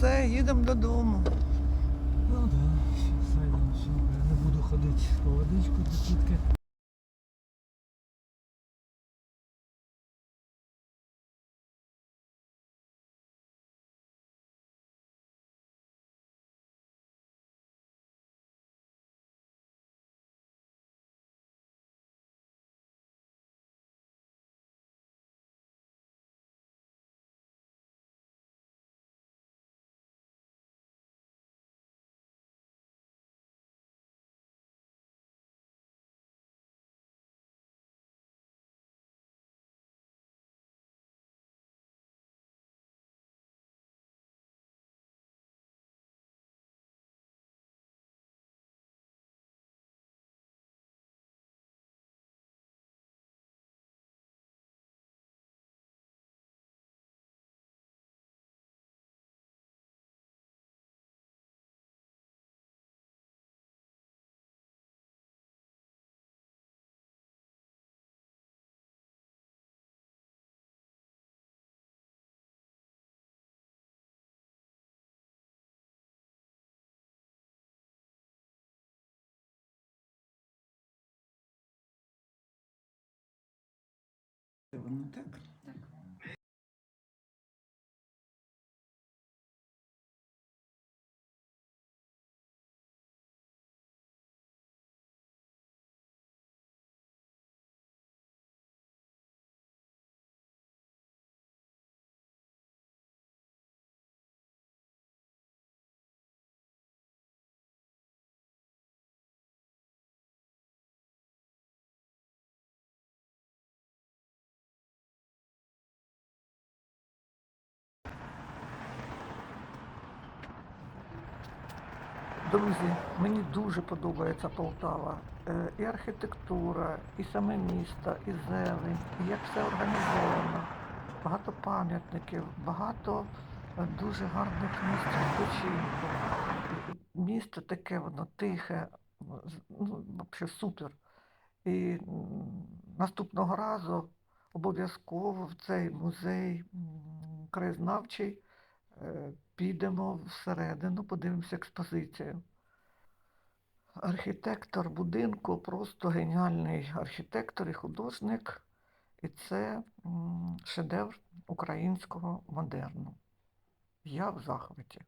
все, їдемо додому. Ну да, щас зайдемо, все. Я не буду ходити по водичку до тітки. Воно так. Друзі, мені дуже подобається Полтава. Е, І архітектура, і саме місто, і зелень, і як все організовано. Багато пам'ятників, багато е, дуже гарних місць відпочинку. Місто таке, воно тихе, ну, взагалі супер. І наступного разу обов'язково в цей музей краєзнавчий підемо всередину, подивимося експозицію. Архітектор будинку просто геніальний архітектор і художник, і це шедевр українського модерну. Я в захваті.